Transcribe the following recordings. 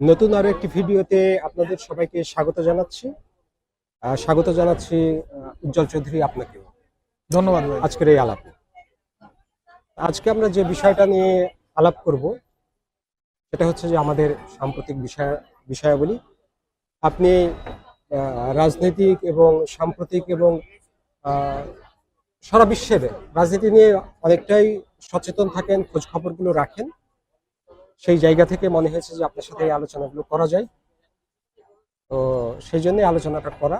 নতুন আরও একটি ভিডিওতে আপনাদের সবাইকে স্বাগত জানাচ্ছি। স্বাগত জানাচ্ছি উজ্জ্বল চৌধুরী আপনাকে ধন্যবাদ আজকের এই আলাপে। আজকে আমরা যে বিষয়টা নিয়ে আলাপ করব সেটা হচ্ছে যে আমাদের সাম্প্রতিক বিষয় বিষয়াবলী। আপনি রাজনৈতিক এবং সাম্প্রতিক এবং সারা বিশ্বের রাজনীতি নিয়ে অনেকটাই সচেতন থাকেন খোঁজ খবরগুলো রাখেন। সেই জায়গা থেকে মনে হয়েছে যে আপনার সাথে এই আলোচনাগুলো করা যায়। তো সেই জন্যই আলোচনাটা করা।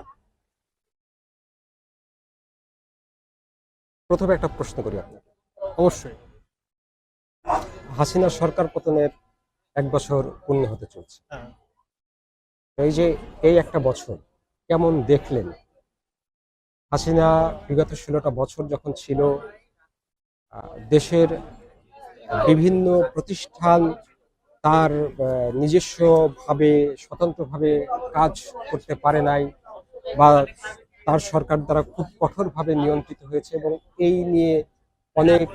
প্রথমে একটা প্রশ্ন করি আপনাকে। অবশ্যই। হাসিনা সরকার পতনের এক বছর পূর্ণ হতে চলছে। হ্যাঁ। এই যে এই একটা বছর কেমন দেখলেন? হাসিনা বিগত ষোলোটা বছর যখন ছিল দেশের বিভিন্ন প্রতিষ্ঠান তার নিজস্বভাবে, স্বতন্ত্রভাবে কাজ করতে পারে নাই বা তার সরকার দ্বারা খুব কঠোরভাবে নিয়ন্ত্রিত হয়েছে এবং এই নিয়ে অনেক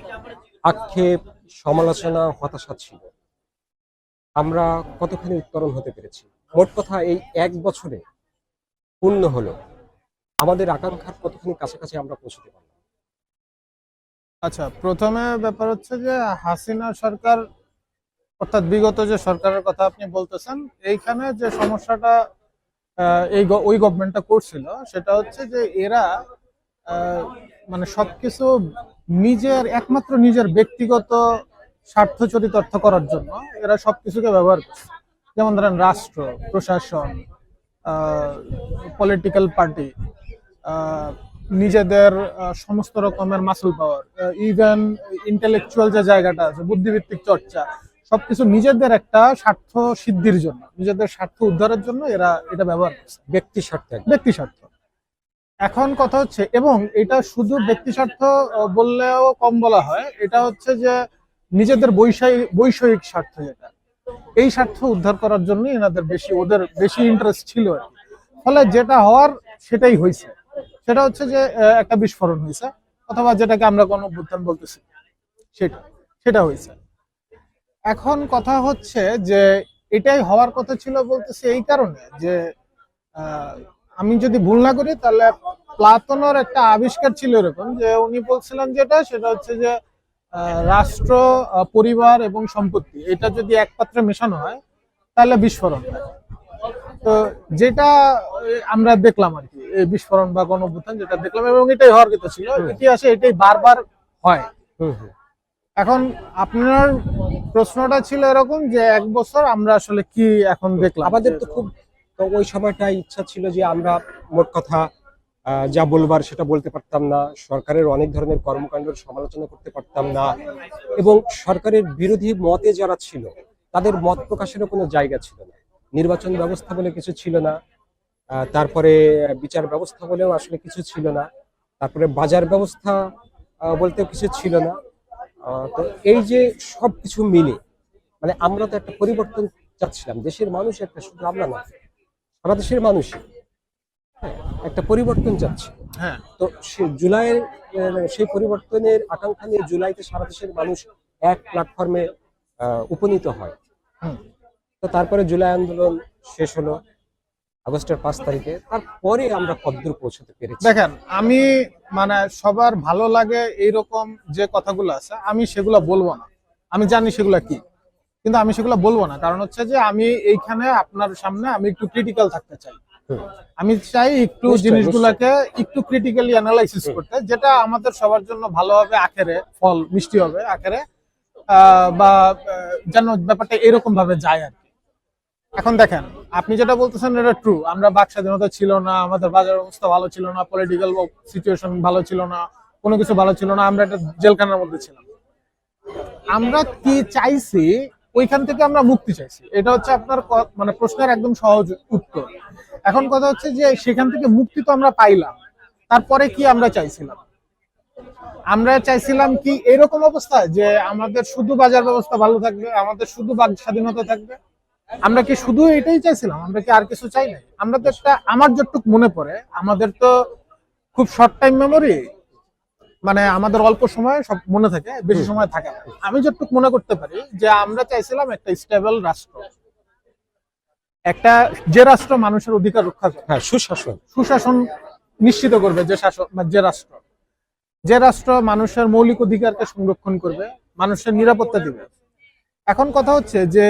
আক্ষেপ, সমালোচনা, হতাশা ছিল। আমরা কতখানি উত্তরণ হতে পেরেছি? মোট কথা এই এক বছরে পূর্ণ হলো। আমাদের আকাঙ্ক্ষার কতখানি কাছাকাছি আমরা পৌঁছতে পারলাম? আচ্ছা প্রথমে ব্যাপার হচ্ছে যে হাসিনা সরকার অর্থাৎ বিগত যে সরকারের কথা আপনি বলতেছেন, এইখানে যে সমস্যাটা এই ওই গভর্নমেন্টটা করছিল, সেটা হচ্ছে যে এরা মানে সবকিছু নিজের একমাত্র নিজের ব্যক্তিগত স্বার্থ চরিতার্থ করার জন্য এরা সবকিছুকে ব্যবহার করছে। যেমন ধরেন রাষ্ট্র, প্রশাসন পলিটিক্যাল পার্টি নিজেদের সমস্ত রকমের মাসুল পাওয়ার ইভেন ইন্টেলেকচুয়াল যে জায়গাটা আছে বুদ্ধিভিত্তিক চর্চা সবকিছু নিজেদের একটা স্বার্থ সিদ্ধির জন্য নিজেদের স্বার্থ উদ্ধারের জন্য এরা এটা ব্যবহার করছে। ব্যক্তি স্বার্থে ব্যক্তি স্বার্থ। এখন কথা হচ্ছে এবং এটা শুধু ব্যক্তি স্বার্থ বললেও কম বলা হয় এটা হচ্ছে যে নিজেদের বৈষয়িক বৈষয়িক স্বার্থ যেটা। এই স্বার্থ উদ্ধার করার জন্য এনাদের বেশি ওদের বেশি ইন্টারেস্ট ছিল। ফলে যেটা হওয়ার সেটাই হয়েছে। সেটা হচ্ছে যে একটা বিস্ফোরণ হয়েছে অথবা যেটাকে আমরা কোনো অভ্যুত্থান বলতেছি সেটা সেটা হয়েছে। এখন কথা হচ্ছে যে এটাই হওয়ার কথা ছিল বলতেছি এই কারণে যে আহ, আমি যদি ভুল না করি তাহলে প্লাতনের একটা আবিষ্কার ছিল এরকম যে উনি বলছিলেন যেটা সেটা হচ্ছে যে রাষ্ট্র পরিবার এবং সম্পত্তি এটা যদি এক পাত্রে মেশানো হয় তাহলে বিস্ফোরণ হয়। তো যেটা আমরা দেখলাম আর কি এই বিস্ফোরণ বা গণঅভ্যুত্থান যেটা দেখলাম এবং এটাই হওয়ার কথা ছিল। ইতিহাসে এটাই বারবার হয়। হুম হুম। এখন আপনার প্রশ্নটা ছিল এরকম যে এক বছর আমরা আসলে কি এখন দেখলাম? আমাদের তো খুব ওই সময়টা ইচ্ছা ছিল যে আমরা মোট কথা যা বলবার সেটা বলতে পারতাম না, সরকারের অনেক ধরনের কর্মকাণ্ডের সমালোচনা করতে পারতাম না এবং সরকারের বিরোধী মতে যারা ছিল, তাদের মত প্রকাশেরও কোনো জায়গা ছিল না। নির্বাচন ব্যবস্থা বলে কিছু ছিল না তারপরে বিচার ব্যবস্থা বলেও আসলে কিছু ছিল না, তারপরে বাজার ব্যবস্থা বলতেও কিছু ছিল না। তো এই যে সব কিছু মিলে মানে আমরা তো একটা পরিবর্তন চাচ্ছিলাম। দেশের মানুষ একটা শুধু আমরা না সারা দেশের মানুষই হ্যাঁ, একটা পরিবর্তন চাচ্ছে। হ্যাঁ। তো সে- জুলাইয়ের সেই পরিবর্তনের আকাঙ্ক্ষা নিয়ে জুলাইতে সারা দেশের মানুষ এক প্ল্যাটফর্মে আহ, উপনীত হয়। তো তারপরে জুলাই আন্দোলন শেষ হলো। আগস্টের পাঁচ তারিখে তারপরে আমরা কদ্দূর পৌঁছতে পেরেছি। দেখেন আমি মানে সবার ভালো লাগে এইরকম যে কথাগুলো আছে আমি সেগুলো বলব না। আমি জানি সেগুলো কি কিন্তু আমি সেগুলো বলব না। কারণ হচ্ছে যে আমি এইখানে আপনার সামনে আমি একটু ক্রিটিক্যাল থাকতে চাই। আমি চাই একটু জিনিসগুলোকে একটু ক্রিটিক্যালি অ্যানালাইসিস করতে যেটা আমাদের সবার জন্য ভালো হবে আখেরে ফল মিষ্টি হবে আখেরে আহ, বা যেন ব্যাপারটা এরকম ভাবে যায় আর কি। এখন দেখেন আপনি যেটা বলতেছেন এটা ট্রু আমরা বাক স্বাধীনতা ছিল না, আমাদের বাজার অবস্থা ভালো ছিল না পলিটিক্যাল সিচুয়েশন ভালো ছিল না, কোনো কিছু ভালো ছিল না, আমরা একটা জেলখানার মধ্যে ছিলাম। আমরা কি চাইছি? ওইখান থেকে আমরা মুক্তি চাইছি। এটা হচ্ছে আপনার মানে প্রশ্নের একদম সহজ উত্তর। এখন কথা হচ্ছে যে সেখান থেকে মুক্তি তো আমরা পাইলাম। তারপরে কি আমরা চাইছিলাম? আমরা চাইছিলাম কি এরকম অবস্থা যে আমাদের শুধু বাজার ব্যবস্থা ভালো থাকবে, আমাদের শুধু বাক স্বাধীনতা থাকবে। আমরা কি শুধু এটাই চাইছিলাম? আমরা কি আর কিছু চাই নাই? আমরা তো একটা আমার যতটুকু মনে পড়ে আমাদের তো খুব শর্ট টাইম মেমোরি মানে আমাদের অল্প সময় সব মনে থাকে বেশি সময় থাকে না। আমি যতটুকু মনে করতে পারি যে আমরা চাইছিলাম একটা স্টেবল রাষ্ট্র। একটা যে রাষ্ট্র মানুষের অধিকার রক্ষা করে হ্যাঁ সুশাসন। সুশাসন নিশ্চিত করবে যে শাসক বা যে রাষ্ট্র। যে রাষ্ট্র মানুষের মৌলিক অধিকারকে সংরক্ষণ করবে মানুষের নিরাপত্তা দিবে। এখন কথা হচ্ছে যে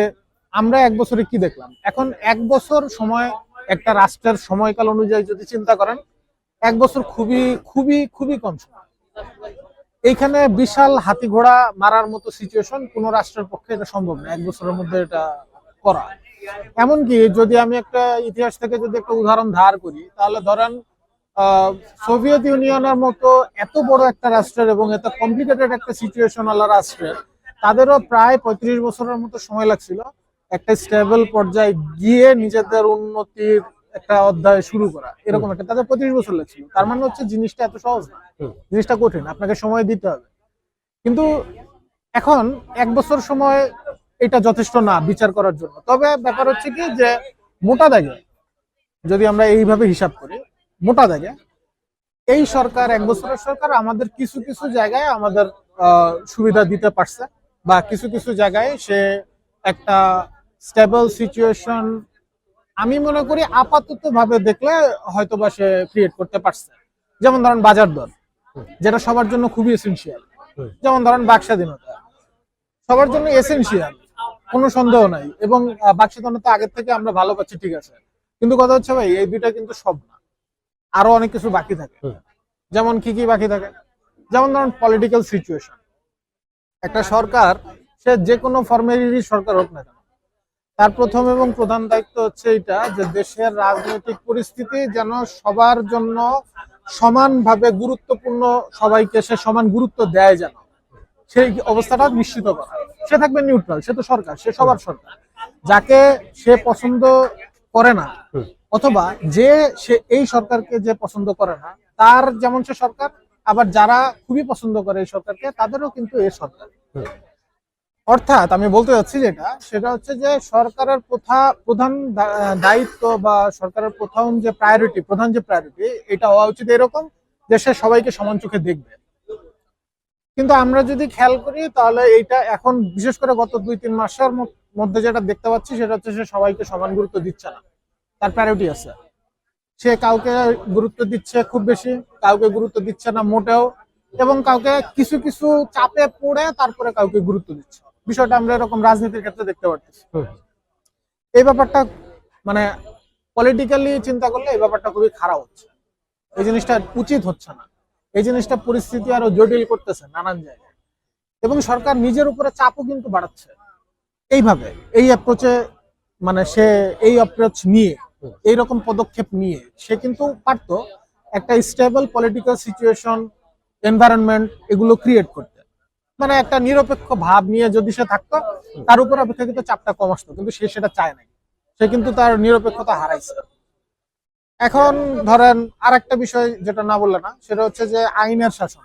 আমরা এক বছরে কি দেখলাম? এখন এক বছর সময়, একটা রাষ্ট্রের সময়কাল অনুযায়ী যদি চিন্তা করেন, এক বছর খুবই খুবই খুবই কম সময়। এইখানে বিশাল হাতি ঘোড়া মারার মতো সিচুয়েশন কোনো রাষ্ট্রের পক্ষে এটা সম্ভব না। এক বছরের মধ্যে এটা করা। এমনকি যদি আমি একটা ইতিহাস থেকে যদি একটা উদাহরণ ধার করি, তাহলে ধরেন সোভিয়েত ইউনিয়নের মতো এত বড় একটা রাষ্ট্রের এবং এত কমপ্লিকেটেড একটা সিচুয়েশন আলা রাষ্ট্রের, তাদেরও প্রায় পঁয়ত্রিশ বছরের মতো সময় লাগছিল। একটা স্টেবল পর্যায়ে গিয়ে নিজেদের উন্নতির একটা অধ্যায় শুরু করা এরকম একটা। তাদের পঁয়ত্রিশ বছর লাগছিল। তার মানে হচ্ছে জিনিসটা এত সহজ না। জিনিসটা কঠিন। আপনাকে সময় দিতে হবে। কিন্তু এখন এক বছর সময় এটা যথেষ্ট না বিচার করার জন্য। তবে ব্যাপার হচ্ছে কি যে মোটা দাগে যদি আমরা এইভাবে হিসাব করি মোটা দাগে এই সরকার এক বছরের সরকার আমাদের কিছু কিছু জায়গায় আমাদের আহ, সুবিধা দিতে পারছে বা কিছু কিছু জায়গায় সে একটা স্টেবল সিচুয়েশন আমি মনে করি আপাতত ভাবে দেখলে হয়তো বা সে ক্রিয়েট করতে পারছে। যেমন ধরেন বাজার দর যেটা সবার জন্য খুবই এসেন্সিয়াল যেমন ধরেন বাক স্বাধীনতা সবার জন্য এসেন্সিয়াল কোনো সন্দেহ নাই। এবং আহ, বাক স্বাধীনতা আগের থেকে আমরা ভালো পাচ্ছি ঠিক আছে। কিন্তু কথা হচ্ছে ভাই এই দুইটা কিন্তু সব না। আরও অনেক কিছু বাকি থাকে। যেমন কি কি বাকি থাকে? যেমন ধরেন পলিটিক্যাল সিচুয়েশন একটা সরকার সে যে কোনো ফর্মেরই সরকার হোক না তার প্রথম এবং প্রধান দায়িত্ব হচ্ছে এটা যে দেশের রাজনৈতিক পরিস্থিতি যেন সবার জন্য সমানভাবে গুরুত্বপূর্ণ সবাইকে সে সমান গুরুত্ব দেয় যেন। সেই অবস্থাটা নিশ্চিত করা। সে থাকবে নিউট্রাল সে তো সরকার সে সবার সরকার। যাকে সে পছন্দ করে না অথবা যে সে এই সরকারকে যে পছন্দ করে না তার যেমন সে সরকার আবার যারা খুবই পছন্দ করে এই সরকারকে তাদেরও কিন্তু এই সরকার। অর্থাৎ আমি বলতে যাচ্ছি যেটা, সেটা হচ্ছে যে সরকারের প্রথা, প্রধান দায়িত্ব বা সরকারের প্রথম যে প্রায়োরিটি প্রধান যে প্রায়োরিটি এটা হওয়া উচিত এরকম যে সে সবাইকে সমান চোখে দেখবে। কিন্তু আমরা যদি খেয়াল করি, তাহলে এইটা এখন বিশেষ করে গত দুই, তিন মাসের মধ্যে যেটা দেখতে পাচ্ছি, সেটা হচ্ছে সে সবাইকে সমান গুরুত্ব দিচ্ছে না। তার প্রায়োরিটি আছে। সে কাউকে গুরুত্ব দিচ্ছে খুব বেশি, কাউকে গুরুত্ব দিচ্ছে না মোটেও, এবং কাউকে কিছু কিছু চাপে পড়ে তারপরে কাউকে গুরুত্ব দিচ্ছে। বিষয়টা আমরা এরকম রাজনীতির ক্ষেত্রে দেখতে পাচ্ছি এই ব্যাপারটা মানে পলিটিক্যালি চিন্তা করলে এই ব্যাপারটা খুবই খারাপ হচ্ছে। এই জিনিসটা উচিত হচ্ছে না। এই জিনিসটা পরিস্থিতি আরও জটিল করতেছে নানান জায়গায়। এবং সরকার নিজের উপরে চাপও কিন্তু বাড়াচ্ছে। এইভাবে এই অ্যাপ্রোচে মানে সে এই অ্যাপ্রোচ নিয়ে এই রকম পদক্ষেপ নিয়ে সে কিন্তু পারতো একটা স্টেবল পলিটিক্যাল সিচুয়েশন এনভায়রনমেন্ট এগুলো ক্রিয়েট করতে। মানে একটা নিরপেক্ষ ভাব নিয়ে যদি সে থাকতো, তার উপর অপেক্ষাকৃত চাপটা কম আসতো, কিন্তু সে সেটা চায় নাই। সে কিন্তু তার নিরপেক্ষতা হারাইছে। এখন ধরেন আর একটা বিষয় যেটা না বললে না, সেটা হচ্ছে যে আইনের শাসন।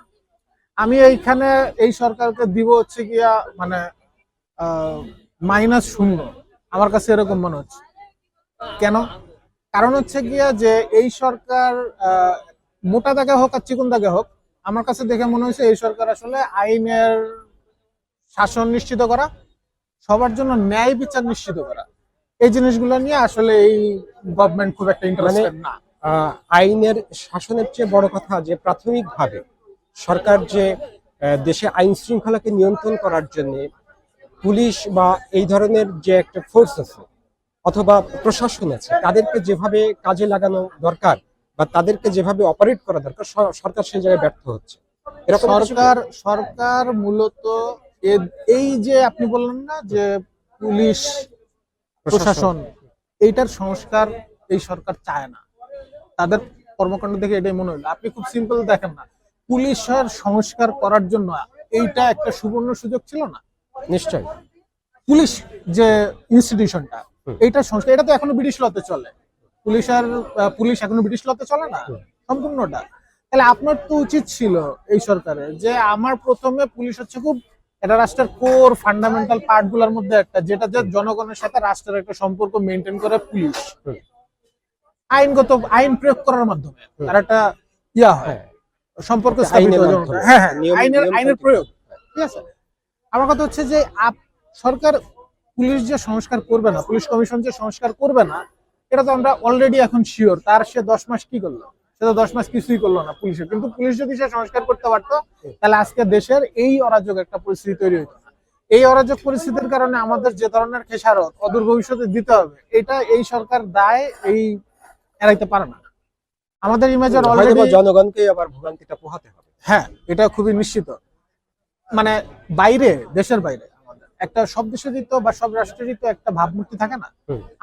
আমি এইখানে এই সরকারকে দিব হচ্ছে গিয়া মানে মাইনাস শূন্য। আমার কাছে এরকম মনে হচ্ছে। কেন? কারণ হচ্ছে গিয়া যে এই সরকার মোটা দাগে হোক আর চিকুন দাগে হোক আমার কাছে দেখে মনে হয়েছে এই সরকার আসলে আইনের শাসন নিশ্চিত করা সবার জন্য ন্যায় বিচার নিশ্চিত করা। এই জিনিসগুলো নিয়ে আসলে এই গভর্নমেন্ট খুব একটা ইন্টারেস্টেড না। আইনের শাসনের চেয়ে বড় কথা যে প্রাথমিকভাবে সরকার যে দেশে আইন শৃঙ্খলাকে নিয়ন্ত্রণ করার জন্য পুলিশ বা এই ধরনের যে একটা ফোর্স আছে অথবা প্রশাসন আছে তাদেরকে যেভাবে কাজে লাগানো দরকার বা তাদেরকে যেভাবে অপারেট করা দরকার সরকার সেই জায়গায় ব্যর্থ হচ্ছে। সরকার সরকার মূলত এই যে আপনি বললেন না যে পুলিশ প্রশাসন এইটার সংস্কার এই সরকার চায় না। তাদের কর্মকাণ্ড দেখে এটাই মনে হলো। আপনি খুব সিম্পল দেখেন না। পুলিশের সংস্কার করার জন্য এইটা একটা সুবর্ণ সুযোগ ছিল না? নিশ্চয় পুলিশ যে ইনস্টিটিউশনটা। এইটার সংস্কার এটা তো এখনও ব্রিটিশ লতে চলে। পুলিশের আহ, পুলিশ এখনও ব্রিটিশ লতে চলে না? সম্পূর্ণটা। তাহলে আপনার তো উচিত ছিল এই সরকারে যে আমার প্রথমে পুলিশ হচ্ছে খুব এটা রাষ্ট্রের কোর ফান্ডামেন্টাল পার্টগুলোর মধ্যে একটা যেটা যে জনগণের সাথে রাষ্ট্রের একটা সম্পর্ক মেনটেন করে পুলিশ। আইনগত আইন প্রয়োগ করার মাধ্যমে। তার একটা ইয়া হয়। হ্যাঁ। সম্পর্ক আইনের হয়। হ্যাঁ আইনের আইনের প্রয়োগ। ঠিক আছে? আমার কথা হচ্ছে যে সরকার পুলিশ যে সংস্কার করবে না পুলিশ কমিশন যে সংস্কার করবে না এটা তো আমরা অলরেডি এখন শিওর তার সে দশ মাস কি করল? সে তো দশ মাস কিছুই করল না পুলিশের। কিন্তু পুলিশ যদি সে সংস্কার করতে পারতো তাহলে আজকে দেশের এই অরাজক একটা পরিস্থিতি তৈরি হতো এই অরাজক পরিস্থিতির কারণে আমাদের যে ধরনের খেসারত অদূর ভবিষ্যতে দিতে হবে এটা এই সরকার দায় এই এড়াইতে পারে না। আমাদের ইমেজের অলরেডি জনগণকে আবার ভোগান্তিটা পোহাতে হবে। হ্যাঁ এটা খুবই নিশ্চিত। মানে বাইরে দেশের বাইরে। একটা সব দেশেরই বা সব রাষ্ট্রেরই তো একটা ভাবমূর্তি থাকে না।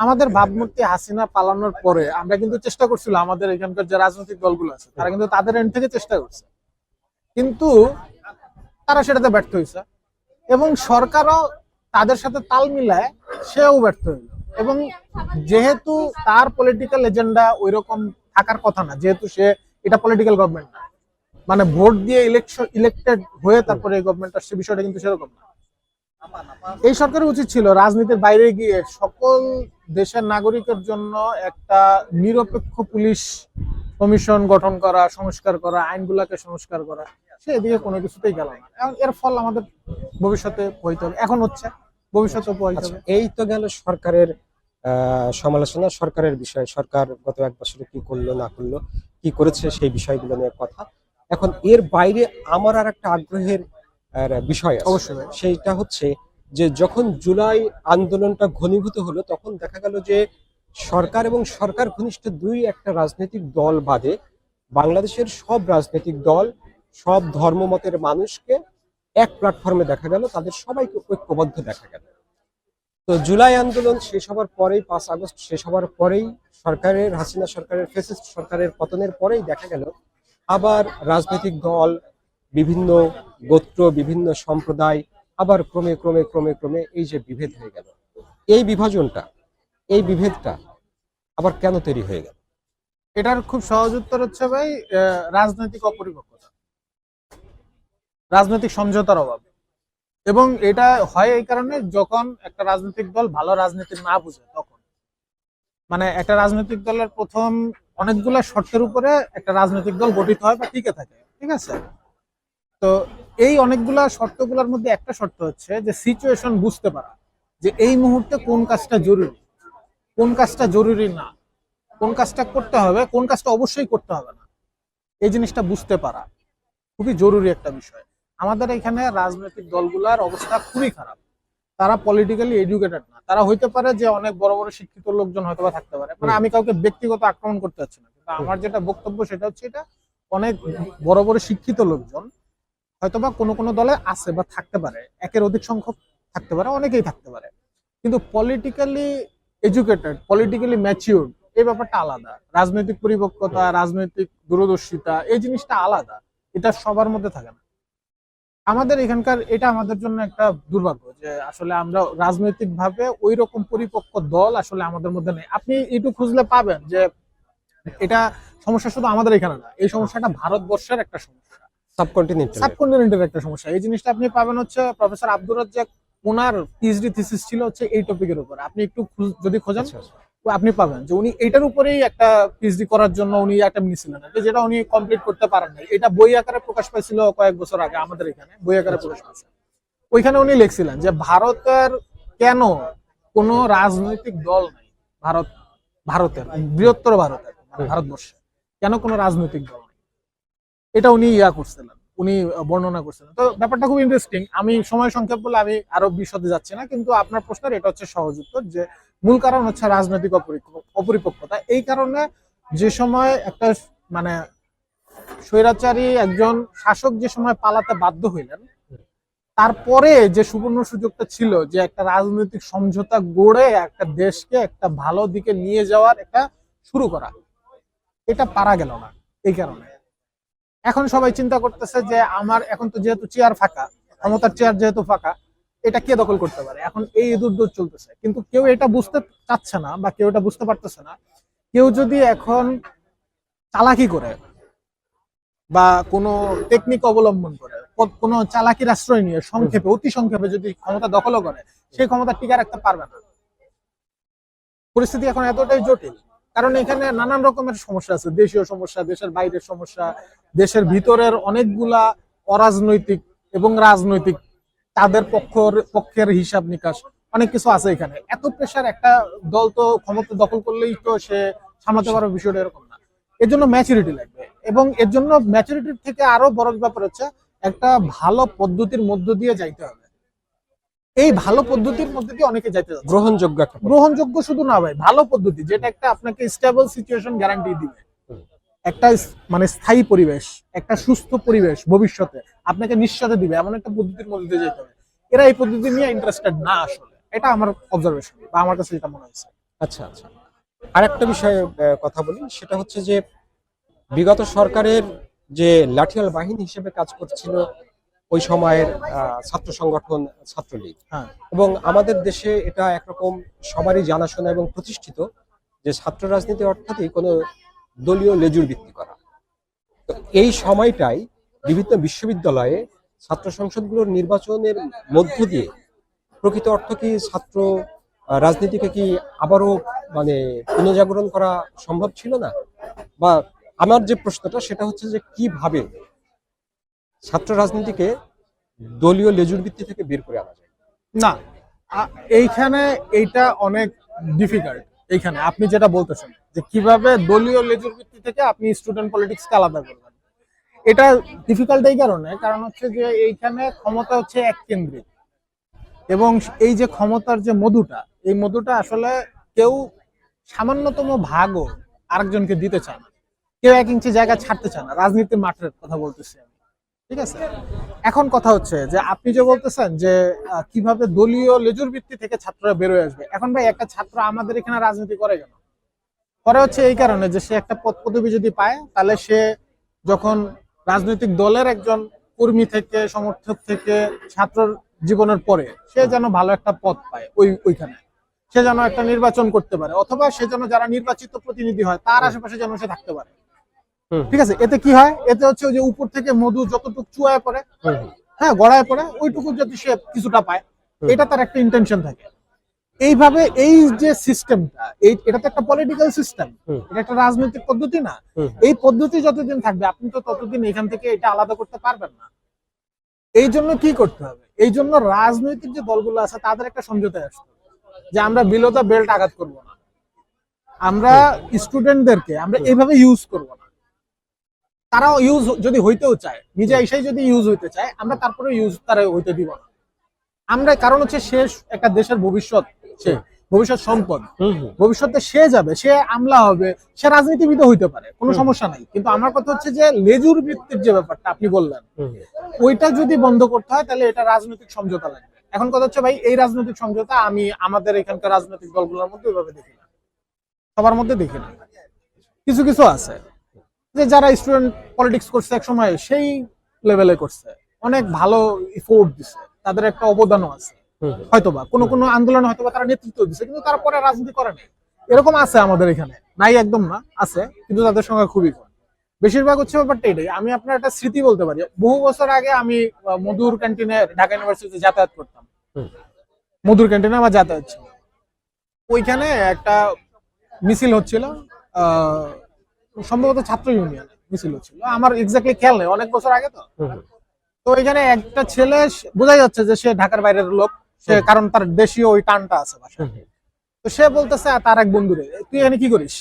আমাদের ভাবমূর্তি হাসিনা পালানোর পরে আমরা কিন্তু চেষ্টা করছিলাম আমাদের এখানকার যে রাজনৈতিক দলগুলো আছে তারা কিন্তু তাদের এন্ড থেকে চেষ্টা করছে। কিন্তু তারা সেটাতে ব্যর্থ হয়েছে এবং সরকারও তাদের সাথে তাল মিলায় সেও ব্যর্থ হইল এবং যেহেতু তার পলিটিক্যাল এজেন্ডা ওই রকম থাকার কথা না যেহেতু সে এটা পলিটিক্যাল গভর্নমেন্ট না মানে ভোট দিয়ে ইলেকশন ইলেক্টেড হয়ে তারপরে এই গভর্নমেন্ট আসছে বিষয়টা কিন্তু সেরকম না। এই সরকারের উচিত ছিল রাজনীতির বাইরে গিয়ে সকল দেশের নাগরিকের জন্য একটা নিরপেক্ষ পুলিশ কমিশন গঠন করা সংস্কার করা আইনগুলাকে সংস্কার করা সে এদিকে কোনো কিছুতেই গেল না। এর ফল আমাদের ভবিষ্যতে হইতে হবে। এখন হচ্ছে ভবিষ্যতে হইতে আচ্ছা হবে। এই তো গেল সরকারের আহ, সমালোচনা সরকারের বিষয়। সরকার গত এক বছরে কি করল না করল কি করেছে সেই বিষয়গুলো নিয়ে কথা। এখন এর বাইরে আমার আর একটা আগ্রহের বিষয় আছে। অবশ্যই সেইটা হচ্ছে যে যখন জুলাই আন্দোলনটা ঘনীভূত হলো তখন দেখা গেল যে সরকার এবং সরকার ঘনিষ্ঠ দুই একটা রাজনৈতিক দল বাদে বাংলাদেশের সব রাজনৈতিক দল সব ধর্মমতের মানুষকে এক প্ল্যাটফর্মে দেখা গেল তাদের সবাইকে ঐক্যবদ্ধ দেখা গেল। তো জুলাই আন্দোলন শেষ হওয়ার পরেই পাঁচ আগস্ট শেষ হওয়ার পরেই সরকারের হাসিনা সরকারের ফেসিস্ট সরকারের পতনের পরেই দেখা গেল আবার রাজনৈতিক দল বিভিন্ন গোত্র, বিভিন্ন সম্প্রদায় আবার ক্রমে ক্রমে ক্রমে ক্রমে এই যে বিভেদ হয়ে গেল। এই বিভাজনটা, এই বিভেদটা আবার কেন তৈরি হয়ে গেল? এটার খুব সহজ উত্তর হচ্ছে ভাই রাজনৈতিক অপরিপক্কতা। রাজনৈতিক সমঝোতার অভাব। এবং এটা হয় এই কারণে যখন একটা রাজনৈতিক দল ভালো রাজনীতি না বুঝে, তখন। মানে একটা রাজনৈতিক দলের প্রথম অনেকগুলো শর্তের উপরে একটা রাজনৈতিক দল গঠিত হয় বা টিকে থাকে, ঠিক আছে? তো এই অনেকগুলা শর্তগুলোর মধ্যে একটা শর্ত হচ্ছে যে সিচুয়েশন বুঝতে পারা যে এই মুহূর্তে কোন কাজটা জরুরি কোন কাজটা জরুরি না কোন কাজটা করতে হবে কোন কাজটা অবশ্যই করতে হবে না। এই জিনিসটা বুঝতে পারা খুবই জরুরি একটা বিষয়। আমাদের এখানে রাজনৈতিক দলগুলার অবস্থা খুবই খারাপ। তারা পলিটিক্যালি এডুকেটেড না। তারা হইতে পারে যে অনেক বড় বড় শিক্ষিত লোকজন হয়তো বা থাকতে পারে মানে আমি কাউকে ব্যক্তিগত আক্রমণ করতে চাচ্ছি না। কিন্তু আমার যেটা বক্তব্য সেটা হচ্ছে এটা অনেক বড় বড় শিক্ষিত লোকজন হয়তোবা কোনো কোনো দলে আছে বা থাকতে পারে, একের অধিক সংখ্যক থাকতে পারে, অনেকেই থাকতে পারে। কিন্তু পলিটিক্যালি এডুকেটেড পলিটিক্যালি ম্যাচিউর এই ব্যাপারটা আলাদা। রাজনৈতিক পরিপক্কতা, রাজনৈতিক দূরদর্শিতা, এই জিনিসটা আলাদা। এটা সবার মধ্যে থাকে না। আমাদের এখানকার, এটা আমাদের জন্য একটা দুর্ভাগ্য যে আসলে আমরা রাজনৈতিক ভাবে ওই রকম পরিপক্ক দল আসলে আমাদের মধ্যে নেই। আপনি একটু খুঁজলে পাবেন যে এটা সমস্যা শুধু আমাদের এখানে না, এই সমস্যাটা ভারতবর্ষের একটা সমস্যা। সাবকন্টিনেন্টাল সাবকন্টিনেন্টের একটা সমস্যা। এই জিনিসটা আপনি পাবেন হচ্ছে প্রফেসর আব্দুর রাজ্জাক ওনার পিএইচডি থিসিস ছিল হচ্ছে এই টপিকের উপর। আপনি একটু যদি খোঁজেন আচ্ছা, আপনি পাবেন যে উনি এইটার উপরেই একটা পিএইচডি করার জন্য উনি একটা নিয়েছিলেন যেটা উনি কমপ্লিট করতে পারেন নাই এটা বই আকারে প্রকাশ পাইছিল কয়েক বছর আগে আমাদের এখানে বই আকারে প্রকাশ পাইছে। ওইখানে উনি লিখছিলেন যে ভারতের কেন কোনো রাজনৈতিক দল নাই? ভারত ভারতের বৃহত্তর ভারতের ভারতবর্ষে। কেন কোনো রাজনৈতিক দল এটা উনি ইয়া করছিলেন, উনি বর্ণনা করছিলেন। তো ব্যাপারটা খুব ইন্টারেস্টিং আমি সময় সংক্ষেপ বলে আমি আরও বিশদে যাচ্ছি না, কিন্তু আপনার প্রশ্নের এটা হচ্ছে সহজ উত্তর যে মূল কারণ হচ্ছে রাজনৈতিক অপরিপক্কতা। এই কারণে যে সময় একটা মানে স্বৈরাচারী একজন শাসক যে সময় পালাতে বাধ্য হইলেন, তারপরে যে সুবর্ণ সুযোগটা ছিল যে একটা রাজনৈতিক সমঝোতা গড়ে একটা দেশকে একটা ভালো দিকে নিয়ে যাওয়ার একটা শুরু করা, এটা পারা গেল না এই কারণে। এখন সবাই চিন্তা করতেছে যে আমার এখন তো যেহেতু চেয়ার ফাঁকা, ক্ষমতার চেয়ার যেহেতু ফাঁকা, এটা কে দখল করতে পারে? এখন এই ইঁদুর দৌড় চলতেছে। কিন্তু কেউ এটা বুঝতে চাচ্ছে না বা কেউ এটা বুঝতে পারতেছে না। কেউ যদি এখন চালাকি করে বা কোনো টেকনিক অবলম্বন করে কোনো চালাকির আশ্রয় নিয়ে, সংক্ষেপে, অতি সংক্ষেপে যদি ক্ষমতা দখলও করে, সেই ক্ষমতা টিকে রাখতে পারবে না। পরিস্থিতি এখন এতটাই জটিল কারণ এখানে নানান রকমের সমস্যা আছে। দেশীয় সমস্যা, দেশের বাইরের সমস্যা, দেশের ভিতরের অনেকগুলা অরাজনৈতিক এবং রাজনৈতিক তাদের পক্ষর, পক্ষের হিসাব নিকাশ, অনেক কিছু আছে এখানে। এত প্রেশার একটা দল তো ক্ষমতা দখল করলেই তো সে সামলাতে পারবে, বিষয়টা এরকম না। এর জন্য ম্যাচুরিটি লাগবে। এবং এর জন্য ম্যাচুরিটির থেকে আরও বড় ব্যাপার হচ্ছে একটা ভালো পদ্ধতির মধ্য দিয়ে যাইতে হবে। এই ভালো পদ্ধতির মধ্যে দিয়ে অনেকে যাইতে যাচ্ছে। গ্রহণযোগ্য গ্রহণযোগ্য শুধু না ভাই ভালো পদ্ধতি যেটা একটা আপনাকে স্টেবল সিচুয়েশন গ্যারান্টি দিবে। একটা মানে স্থায়ী পরিবেশ একটা সুস্থ পরিবেশ ভবিষ্যতে আপনাকে নিঃস্বাদে দিবে এমন একটা পদ্ধতির মধ্যে দিয়ে যেতে হবে। এরা এই পদ্ধতি নিয়ে ইন্টারেস্টেড না আসলে। এটা আমার অবজারভেশন বা আমার কাছে এটা মনে হয়েছে। আচ্ছা আচ্ছা। আর একটা বিষয়ে কথা বলি সেটা হচ্ছে যে বিগত সরকারের যে লাঠিয়াল বাহিনী হিসেবে কাজ করছিল ওই সময়ের ছাত্র সংগঠন ছাত্রলীগ। হ্যাঁ। এবং আমাদের দেশে এটা একরকম সবারই জানাশোনা এবং প্রতিষ্ঠিত যে ছাত্র রাজনীতি অর্থাৎই কোনো দলীয় লেজুর ভিত্তি করা। তো এই সময়টাই বিভিন্ন বিশ্ববিদ্যালয়ে ছাত্র সংসদগুলোর নির্বাচনের মধ্য দিয়ে প্রকৃত অর্থ কি ছাত্র রাজনীতিকে কি আবারও মানে পুনর্জাগরণ করা সম্ভব ছিল না? বা আমার যে প্রশ্নটা সেটা হচ্ছে যে কীভাবে ছাত্র রাজনীতিকে দলীয় লেজুর ভিত্তি থেকে বের করে আনা যায়। না এইখানে এইটা অনেক ডিফিকাল্ট এইখানে আপনি যেটা বলতেছেন, যে কীভাবে দলীয় লেজুর ভিত্তি থেকে আপনি স্টুডেন্ট পলিটিক্সকে আলাদা করবেন। এটা ডিফিকাল্ট এই কারণে, কারণ হচ্ছে যে এইখানে ক্ষমতা হচ্ছে এক কেন্দ্রিক এবং এই যে ক্ষমতার যে মধুটা, এই মধুটা আসলে কেউ সামান্যতম ভাগও আরেকজনকে দিতে চান কেউ এক ইঞ্চি জায়গা ছাড়তে চায় না। রাজনীতির মাঠের কথা বলতেছি আমি। ঠিক আছে? এখন কথা হচ্ছে যে আপনি যে বলতেছেন যে কীভাবে দলীয় লেজুর ভিত্তি থেকে ছাত্ররা বেরোয় আসবে। এখন ভাই, একটা ছাত্র আমাদের এখানে রাজনীতি করে কেন? করে হচ্ছে এই কারণে যে সে একটা পদ পদবি যদি পায়, তাহলে সে যখন রাজনৈতিক দলের একজন কর্মী থেকে, সমর্থক থেকে ছাত্র জীবনের পরে, সে যেন ভালো একটা পদ পায় ওই, ওইখানে। সে যেন একটা নির্বাচন করতে পারে, অথবা সে যেন যারা নির্বাচিত প্রতিনিধি হয়, তার আশেপাশে যেন সে থাকতে পারে। ঠিক আছে? এতে কি হয়? এতে হচ্ছে ওই যে উপর থেকে মধু যতটুকু চুয়ায় পড়ে। হ্যাঁ গড়ায় পড়ে ওইটুকু যদি সে কিছুটা পায় এটা তার একটা ইন্টেনশন থাকে। এইভাবে এই যে সিস্টেমটা এটা তো একটা পলিটিক্যাল সিস্টেম এটা একটা রাজনৈতিক পদ্ধতি না। এই পদ্ধতি যতদিন থাকবে আপনি তো ততদিন এখান থেকে এটা আলাদা করতে পারবেন না। এই জন্য কি করতে হবে? এই জন্য রাজনৈতিক যে দলগুলো আছে তাদের একটা সমঝোতায় আসতে যে আমরা বিলো দ্য বেল্ট আঘাত করব না। আমরা স্টুডেন্টদেরকে আমরা এইভাবে ইউজ করব না তারাও ইউজ যদি হইতেও চায় নিজে এসেই যদি ইউজ হইতে চায় আমরা তারপরে ইউজ তারা হইতে দিব না। আমরা কারণ হচ্ছে শেষ একটা দেশের ভবিষ্যৎ সে ভবিষ্যৎ সম্পদ। ভবিষ্যতে সে যাবে সে আমলা হবে সে রাজনীতিবিদ হইতে পারে কোনো সমস্যা নাই। কিন্তু আমার কথা হচ্ছে যে লেজুর ভিত্তির যে ব্যাপারটা আপনি বললেন। ওইটা যদি বন্ধ করতে হয় তাহলে এটা রাজনৈতিক সমঝোতা লাগবে। এখন কথা হচ্ছে ভাই এই রাজনৈতিক সমঝোতা আমি আমাদের এখানকার রাজনৈতিক দলগুলোর মধ্যে ওইভাবে দেখি না। সবার মধ্যে দেখি না। কিছু কিছু আছে। যে যারা স্টুডেন্ট পলিটিক্স করছে এক সময় সেই লেভেলে করছে। অনেক ভালো ইফোর্ট দিছে। তাদের একটা অবদানও আছে। হয়তোবা কোনো কোনো আন্দোলনে হয়তোবা তারা নেতৃত্ব দিচ্ছে কিন্তু তারা পরে রাজনীতি করে নাই। এরকম আছে আমাদের এখানে। নাই একদম না আছে কিন্তু তাদের সংখ্যা খুবই কম। বেশিরভাগ হচ্ছে ব্যাপারটা এটাই। আমি আপনার একটা স্মৃতি বলতে পারি। বহু বছর আগে আমি মধুর ক্যান্টিনে ঢাকা ইউনিভার্সিটিতে যাতায়াত করতাম। মধুর ক্যান্টিনে আমার যাতায়াত ছিল। ওইখানে একটা মিছিল হচ্ছিল আহ, সম্ভবত ছাত্র ইউনিয়ন মিছিল হচ্ছিল। আমার এক্স্যাক্টলি খেয়াল নেই অনেক বছর আগে তো। তো এখানে একটা ছেলে বোঝা যাচ্ছে যে সে ঢাকার বাইরের লোক সে কারণ তার দেশীয় ওই টানটা আছে। তো সে বলতেছে তার এক বন্ধুরে তুই এখানে কি করিস?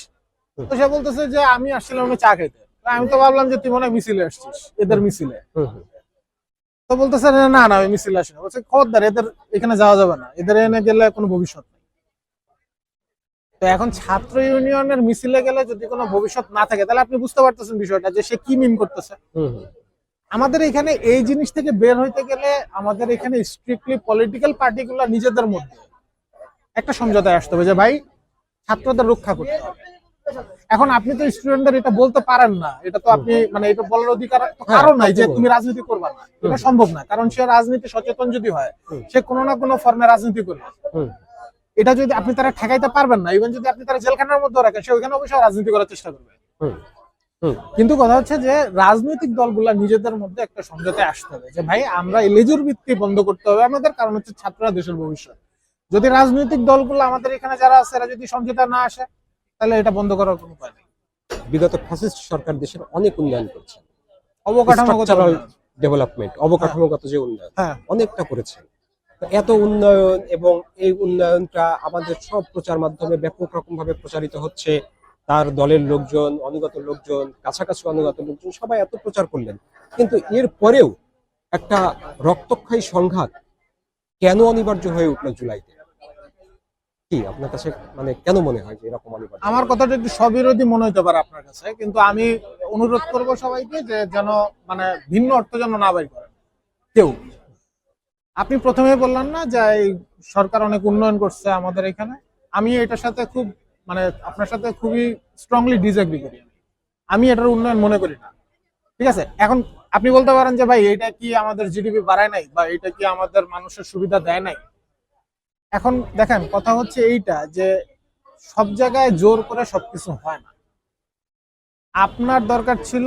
তো সে বলতেছে যে আমি আসছিলাম চা খাইতে। তো আমি তো ভাবলাম যে তুই মনে হয় মিছিলে আসছিস এদের মিছিলে। তো বলতেছে না না আমি মিছিলে আসি না। বলছে খবরদার এদের এখানে যাওয়া যাবে না। এদের এনে গেলে কোনো ভবিষ্যৎ তো এখন ছাত্র ইউনিয়নের মিছিলে গেলে যদি কোনো ভবিষ্যৎ না থাকে তাহলে আপনি বুঝতে পারতেছেন বিষয়টা যে সে কি মিন করতেছে। আমাদের এখানে এই জিনিস থেকে বের হইতে গেলে আমাদের এখানে স্ট্রিক্টলি পলিটিক্যাল পার্টিগুলো নিজেদের মধ্যে। একটা সমঝোতায় আসতে হবে যে ভাই ছাত্রদের রক্ষা করতে হবে। এখন আপনি তো স্টুডেন্টদের এটা বলতে পারেন না। এটা তো আপনি মানে এটা বলার অধিকার হ্যাঁ, কারণ নাই যে তুমি রাজনীতি করবা না। এটা সম্ভব না কারণ সে রাজনীতি সচেতন যদি হয় সে কোনো না কোনো ফর্মে রাজনীতি করবে। এটা যদি আপনি তারা ঠেকাইতে পারবেন না ইভেন যদি আপনি তারা জেলখানার মধ্যে রাখেন সে ওইখানে অবশ্যই রাজনীতি করার চেষ্টা করবে। কিন্তু কথা হচ্ছে যে রাজনৈতিক দলগুলা নিজেদের মধ্যে একটা সমঝোতায় আসতে হবে যে ভাই আমরা লেজুর ভিত্তি বন্ধ করতে হবে। আমাদের কারণ হচ্ছে ছাত্ররা দেশের ভবিষ্যৎ। যদি রাজনৈতিক দলগুলো আমাদের এখানে যারা আছে এরা যদি সমঝোতা না আসে তাহলে এটা বন্ধ করার কোনো উপায় নেই। বিগত ফ্যাসিস্ট সরকার দেশের অনেক উন্নয়ন করছে। অবকাঠামোগত ডেভেলপমেন্ট অবকাঠামোগত যে উন্নয়ন হ্যাঁ। অনেকটা করেছে। এত উন্নয়ন এবং এই উন্নয়নটা আমাদের সব প্রচার মাধ্যমে ব্যাপক রকম ভাবে প্রচারিত হচ্ছে। তার দলের লোকজন অনুগত লোকজন কাছাকাছি অনুগত লোকজন সবাই এত প্রচার করলেন। কিন্তু এর পরেও একটা রক্তক্ষয়ী সংঘাত কেন অনিবার্য হয়ে উঠল জুলাইতে? কি আপনার কাছে মানে কেন মনে হয় যে এরকম অনিবার্য? আমার কথাটা একটু স্ববিরোধী মনে হতে পারে আপনার কাছে কিন্তু আমি অনুরোধ করব সবাইকে যে যেন মানে ভিন্ন অর্থ যেন না বাইর করেন কেউ আপনি প্রথমে বললেন না যে সরকার অনেক উন্নয়ন করছে আমাদের এখানে। আমি এটার সাথে খুব মানে আপনার সাথে খুবই স্ট্রংলি ডিসএগ্রি করি আমি। এটার উন্নয়ন মনে করি না। ঠিক আছে? এখন আপনি বলতে পারেন যে ভাই, এটা কি আমাদের জিডিপি বাড়ায় নাই বা এটা কি আমাদের মানুষের সুবিধা দেয় নাই? এখন দেখেন, কথা হচ্ছে এইটা যে সব জায়গায় জোর করে সবকিছু হয় না। আপনার দরকার ছিল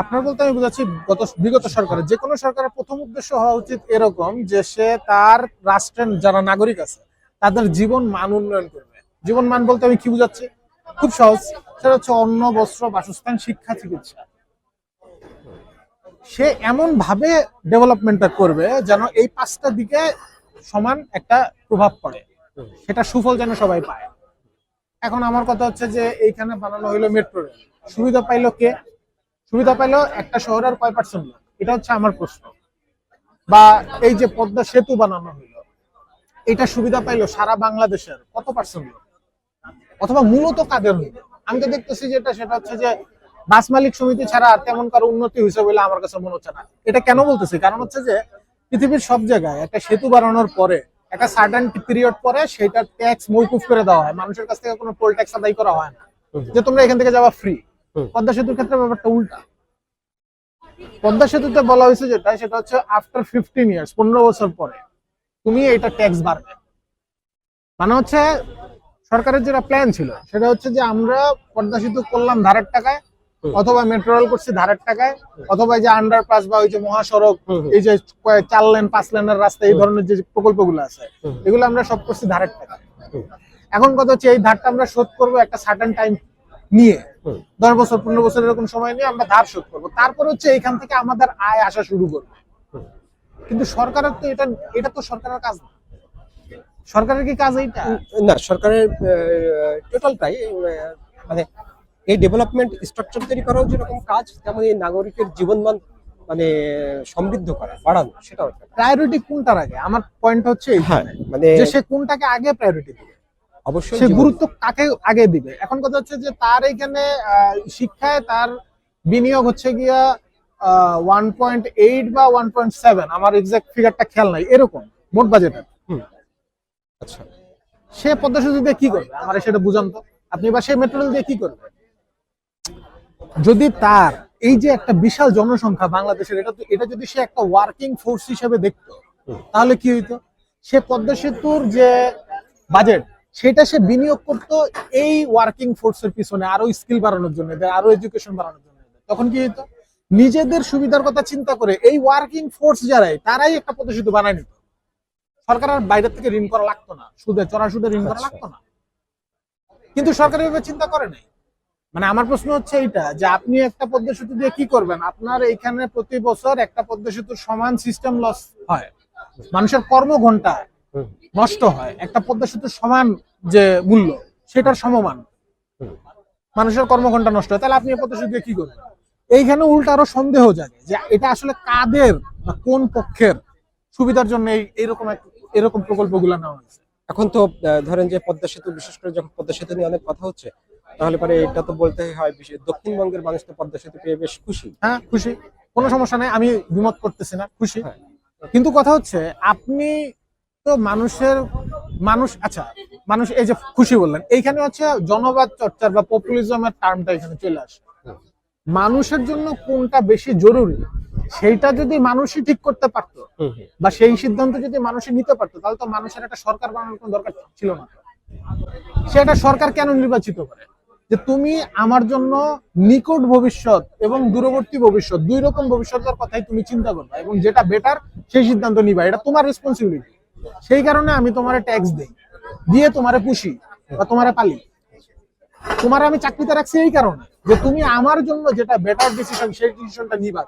আপনার বলতে আমি বুঝাচ্ছি গত বিগত সরকারের। যে কোনো সরকারের প্রথম উদ্দেশ্য হওয়া উচিত এরকম যে সে তার রাষ্ট্রের যারা নাগরিক আছে, তাদের জীবন মান উন্নয়ন করবে। জীবন মান বলতে আমি কি বুঝাচ্ছি? খুব সহজ। সেটা হচ্ছে অন্ন, বস্ত্র, বাসস্থান, শিক্ষা, চিকিৎসা। সে এমন ভাবে ডেভেলপমেন্টটা করবে যেন এই পাঁচটা দিকে সমান একটা প্রভাব পড়ে। সেটা সুফল যেন সবাই পায়। এখন আমার কথা হচ্ছে যে এইখানে বানানো হইল মেট্রো রেল। সুবিধা পাইলো কে? সুবিধা পাইলো একটা শহরের কয় পার্সেন্ট লোক এটা হচ্ছে আমার প্রশ্ন। বা এই যে পদ্মা সেতু বানানো হইল এটা সুবিধা পাইলো সারা বাংলাদেশের কত পার্সেন্ট লোক অথবা মূলত কাদের হইল আমি তো দেখতেছি যেটা, সেটা হচ্ছে যে বাস মালিক সমিতি ছাড়া আর তেমন কারও উন্নতি হয়েছে বলে আমার কাছে মনে হচ্ছে না। এটা কেন বলতেছি? কারণ হচ্ছে যে পৃথিবীর সব জায়গায় একটা সেতু বানানোর পরে, একটা সার্টেন পিরিয়ড পরে সেটা ট্যাক্স মৌকুফ করে দেওয়া হয়। মানুষের কাছ থেকে কোনো টোল ট্যাক্স আদায় করা হয় না। যে তোমরা এখান থেকে যাওয়া ফ্রি। পদ্মা সেতুর ক্ষেত্রে ব্যাপারটা উল্টা। পদ্মা সেতুতে বলা হয়েছে যেটা সেটা হচ্ছে আফটার ফিফটিন ইয়ার্স পনেরো বছর পরে তুমি এটা ট্যাক্স বাড়বে। মানে হচ্ছে সরকারের যেটা প্ল্যান ছিল সেটা হচ্ছে যে আমরা পদ্মা সেতু করলাম ধারের টাকায় অথবা মেট্রো রেল করছি ধারের টাকায় অথবা যে আন্ডারপাস বা ওই যে মহাসড়ক এই যে চার লেন পাঁচ লেনের রাস্তা এই ধরনের যে প্রকল্পগুলো আছে এগুলো আমরা সব করছি ধারের টাকা হুম। এখন কথা হচ্ছে এই ধারটা আমরা শোধ করব একটা সার্টেন টাইম নিয়ে। দশ বছর পনেরো বছর এরকম সময় নিয়ে আমরা ধার শোধ করব। তারপর হচ্ছে এখান থেকে আমাদের আয় আসা শুরু করবে। কিন্তু সরকারের তো এটা এটা তো সরকারের কাজ না। সরকারের কি কাজ এইটা? না সরকারের টোটালটাই মানে এই ডেভেলপমেন্ট স্ট্রাকচার তৈরি করাও যেরকম কাজ তেমন এই নাগরিকের জীবনমান মানে সমৃদ্ধ করা বাড়ানো সেটাও। প্রায়োরিটি কোনটার আগে? আমার পয়েন্ট হচ্ছে হ্যাঁ মানে সে কোনটাকে আগে প্রায়োরিটি দিবে? অবশ্যই সে গুরুত্ব কাকে আগে দিবে? এখন কথা হচ্ছে যে তার এখানে শিক্ষায় তার বিনিয়োগ হচ্ছে গিয়া ওয়ান পয়েন্ট এইট বা ওয়ান পয়েন্ট সেভেন আমার এক্সাক্ট ফিগারটা খেয়াল নাই। এরকম মোট বাজেটের। আচ্ছা। সে পদ্মা সেতু দিয়ে কি করবে? আমার সেটা বুঝান তো। আপনি বা সে মেট্রো রেল দিয়ে কি করবে? যদি তার এই যে একটা বিশাল জনসংখ্যা বাংলাদেশের এটা এটা যদি সে একটা ওয়ার্কিং ফোর্স হিসেবে দেখতো। তাহলে কি হইতো? সে পদ্মা সেতুর যে বাজেট সেটা সে বিনিয়োগ করতো এই ওয়ার্কিং ফোর্সের পিছনে আরও স্কিল বাড়ানোর জন্য আরও এডুকেশন বাড়ানোর জন্য। তখন কি হইতো? নিজেদের সুবিধার কথা চিন্তা করে এই ওয়ার্কিং ফোর্স যারাই তারাই একটা সেতু বানায় নিত। সরকার আর বাইরের থেকে ঋণ করা লাগতো না সুদে চড়া সুদে ঋণ করা আচ্ছা। লাগতো না। কিন্তু সরকার এভাবে চিন্তা করে নাই। মানে আমার প্রশ্ন হচ্ছে এইটা যে আপনি একটা পদ্মা সেতু দিয়ে কি করবেন? আপনার এখানে প্রতি বছর একটা পদ্মা সেতুর সমান সিস্টেম লস হয়। মানুষের কর্ম ঘণ্টা নষ্ট হয়। একটা পদ্মা সেতুর সমান যে মূল্য সেটার সমমান। মানুষের কর্মঘন্টা নষ্ট হয়। তাহলে আপনি সেতু দিয়ে কি করবেন? এইখানে উল্টা আরও সন্দেহ জাগে যে এটা আসলে কাদের বা কোন পক্ষের সুবিধার জন্য এই এরকম এরকম প্রকল্পগুলো নেওয়া হয়েছে? এখন তো ধরেন যে পদ্মা সেতু বিশেষ করে যখন পদ্মা সেতু নিয়ে অনেক কথা হচ্ছে তাহলে পরে এটা তো বলতে হয় বিশেষ দক্ষিণবঙ্গের মানুষ তো পদ্মা সেতু পেয়ে বেশ খুশি। হ্যাঁ খুশি। কোনো সমস্যা নেই আমি বিমত করতেছি না খুশি। হ্যাঁ। কিন্তু কথা হচ্ছে আপনি তো মানুষের মানুষ আচ্ছা মানুষ এই যে খুশি বললেন এইখানে হচ্ছে জনবাদ চর্চার বা পপুলিজমের টার্মটা এখানে চলে আসে। মানুষের জন্য কোনটা বেশি জরুরি সেইটা যদি মানুষই ঠিক করতে পারতো বা সেই সিদ্ধান্ত যদি মানুষই নিতে পারতো তাহলে তো মানুষের একটা সরকার বানানোর কোনো দরকার ছিল না। সেটা সরকার কেন নির্বাচিত করে? যে তুমি আমার জন্য নিকট ভবিষ্যৎ এবং দূরবর্তী ভবিষ্যৎ দুই রকম ভবিষ্যতের কথাই তুমি চিন্তা করবে এবং যেটা বেটার সেই সিদ্ধান্ত নিবা এটা তোমার রেসপন্সিবিলিটি সেই কারণে আমি তোমারে ট্যাক্স দেই দিয়ে তোমারে পুষি বা তোমারে পালি। তোমার আমি চাকরিতে রাখছি এই কারণে যে তুমি আমার জন্য যেটা বেটার ডিসিশন সেই ডিসিশনটা নিবা।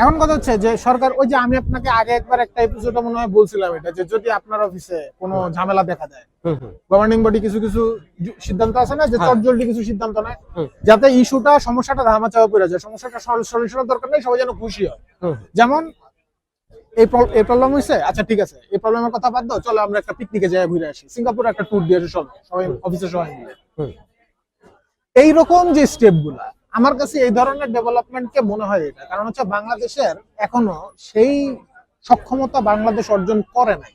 এখন কথা হচ্ছে যে সরকার ওই যে আমি আপনাকে আগে একবার একটা এপিসোডে মনে হয় বলছিলাম এটা যে যদি আপনার অফিসে কোনো ঝামেলা দেখা যায় গভর্নিং বডি কিছু কিছু সিদ্ধান্ত আছে না যে হ্যাঁ। চটজলদি কিছু সিদ্ধান্ত নেয় যাতে ইস্যুটা সমস্যাটা ধামা চাপা পড়ে যায় সমস্যাটা সলিউশনের দরকার নেই সবাই যেন খুশি হয়। যেমন এই এই প্রবলেম হয়েছে আচ্ছা ঠিক আছে। এই প্রবলেমের কথা বাদ দাও চলো আমরা একটা পিকনিকে যাই ঘুরে আসি। সিঙ্গাপুরে একটা ট্যুর দিয়ে আসি সবাই। অফিসে সবাই মিলে। এইরকম যে স্টেপগুলা আমার কাছে এই ধরনের ডেভেলপমেন্টকে মনে হয় এটা। কারণ হচ্ছে বাংলাদেশের এখনও সেই সক্ষমতা বাংলাদেশ অর্জন করে নাই।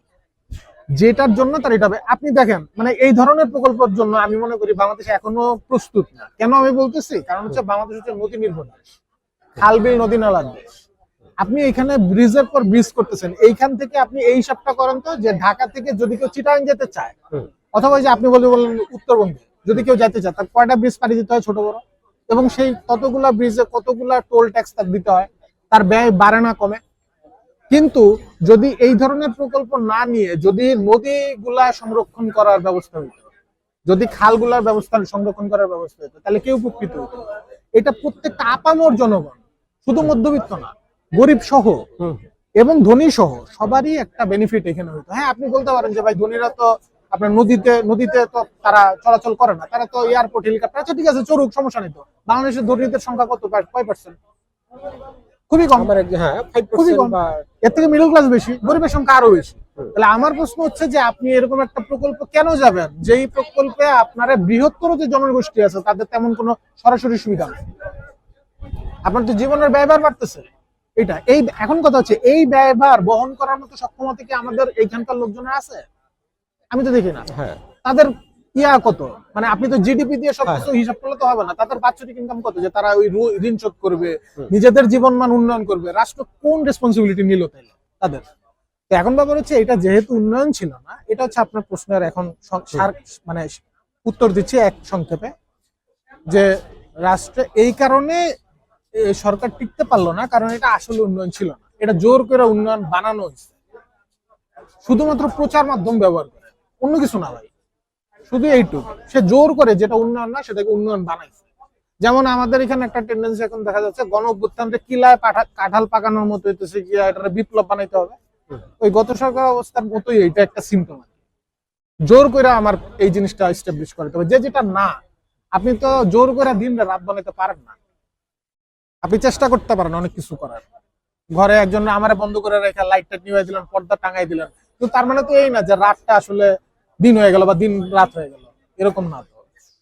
যেটার জন্য তার এটা হবে। আপনি দেখেন মানে এই ধরনের প্রকল্পের জন্য আমি মনে করি বাংলাদেশ এখনও প্রস্তুত না। কেন আমি বলতেছি? কারণ হচ্ছে বাংলাদেশ হচ্ছে নদী নির্ভর দেশ। খাল বিল নদী নালার দেশ। আপনি এখানে ব্রিজের পর ব্রিজ করতেছেন এইখান থেকে আপনি এই সবটা করেন তো যে ঢাকা থেকে যদি কেউ চিটাং যেতে চায় অথবা যে আপনি বলে বললেন উত্তরবঙ্গে যদি কেউ যেতে চায় তার কয়টা ব্রিজ পাড়ি দিতে হয় ছোট বড়? এবং সেই কতগুলা ব্রিজে কতগুলা টোল ট্যাক্স তার দিতে হয় তার ব্যয় বাড়ে না কমে? কিন্তু যদি এই ধরনের প্রকল্প না নিয়ে যদি নদীগুলা সংরক্ষণ করার ব্যবস্থা হইতো যদি খালগুলার ব্যবস্থা সংরক্ষণ করার ব্যবস্থা হইতো তাহলে কেউ উপকৃত হইতো এটা প্রত্যেকটা আপামর জনগণ শুধু মধ্যবিত্ত না গরিব সহ এবং ধনী সহ সবারই একটা বেনিফিট এখানে হইতো। হ্যাঁ আপনি বলতে পারেন যে ভাই ধনীরা তো আপনার নদীতে নদীতে তো তারা চলাচল করে না তারা তো এয়ারপোর্ট হেলিকপ্টার আচ্ছা ঠিক আছে চড়ুক সমস্যা নেই তো। বাংলাদেশের ধনীদের সংখ্যা কত? কয় পার্সেন্ট খুবই কম। হ্যাঁ খুবই কম। এর থেকে মিডল ক্লাস বেশি গরিবের সংখ্যা আরও বেশি। তাহলে আমার প্রশ্ন হচ্ছে যে আপনি এরকম একটা প্রকল্প কেন যাবেন? যেই প্রকল্পে আপনারা বৃহত্তর যে জনগোষ্ঠী আছে তাদের তেমন কোনো সরাসরি সুবিধা নেই। আপনার তো জীবনের ব্যয়ভার বাড়তেছে। এটা এই এখন কথা হচ্ছে এই ব্যয়ভার বহন করার মতো সক্ষমতা কি আমাদের এইখানকার লোকজনের আছে? আমি তো দেখি না। হ্যাঁ। তাদের ইয়া কত? মানে আপনি তো জিডিপি দিয়ে সবকিছু হ্যাঁ। হিসাব করলে তো হবে না। তাদের বাৎসরিক ইনকাম কত? যে তারা ওই ঋণ শোধ করবে। নিজেদের জীবনমান উন্নয়ন করবে। রাষ্ট্র কোন রেসপন্সিবিলিটি নিল তাইলে? তাদের। তো এখন ব্যাপার হচ্ছে এটা যেহেতু উন্নয়ন ছিল না এটা হচ্ছে আপনার প্রশ্নের এখন মানে উত্তর দিচ্ছি এক সংক্ষেপে। যে রাষ্ট্রে এই কারণে সরকার টিকতে পারল না, কারণ এটা আসলে উন্নয়ন ছিল না। এটা জোর করে উন্নয়ন বানানো হয়েছে। শুধুমাত্র প্রচার মাধ্যম ব্যবহার করে, অন্য কিছু না ভাই। শুধু এইটুকু। সে জোর করে যেটা উন্নয়ন না, সেটাকে উন্নয়ন বানাইছে। যেমন আমাদের এখানে একটা টেন্ডেন্সি এখন দেখা যাচ্ছে, গণ অভ্যুত্থানটা কিলায় কাঁঠাল পাকানোর মতো হইতেছে কি এটা বিপ্লব বানাইতে হবে। ওই গত সরকার অবস্থার মতোই এটা একটা সিমটম জোর করে আমার এই জিনিসটা এস্টাবলিশ করতে হবে। যে যেটা না, আপনি তো জোর করে দিন রাত বানাইতে পারেন না। আপনি চেষ্টা করতে পারেন অনেক কিছু করার। ঘরে একজন আমারে বন্ধ করে রেখে লাইটটা নিয়ে দিলেন পর্দা টাঙাই দিলেন। কিন্তু তার মানে তো এই না যে রাতটা আসলে দিন হয়ে গেল বা দিন রাত হয়ে গেল, এরকম না তো।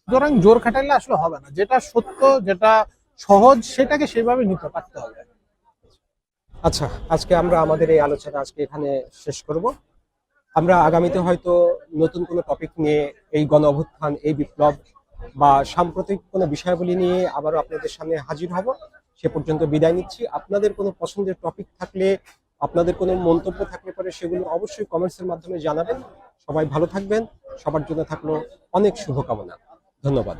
সুতরাং জোর খাটাইলে আসলে হবে না, যেটা সত্য, যেটা সহজ, সেটাকে সেভাবে নিতে পারতে হবে। আচ্ছা আজকে আমরা আমাদের এই আলোচনা আজকে এখানে শেষ করব। আমরা আগামীতে হয়তো নতুন কোনো টপিক নিয়ে এই গণ অভ্যুত্থান, এই বিপ্লব বা সাম্প্রতিক কোনো বিষয়াবলী নিয়ে আবারও আপনাদের সামনে হাজির হব। সে পর্যন্ত বিদায় নিচ্ছি। আপনাদের কোনো পছন্দের টপিক থাকলে, আপনাদের কোনো মন্তব্য থাকলে পরে সেগুলো অবশ্যই কমেন্টসের মাধ্যমে জানাবেন। সবাই ভালো থাকবেন। সবার জন্য থাকল অনেক শুভকামনা। ধন্যবাদ।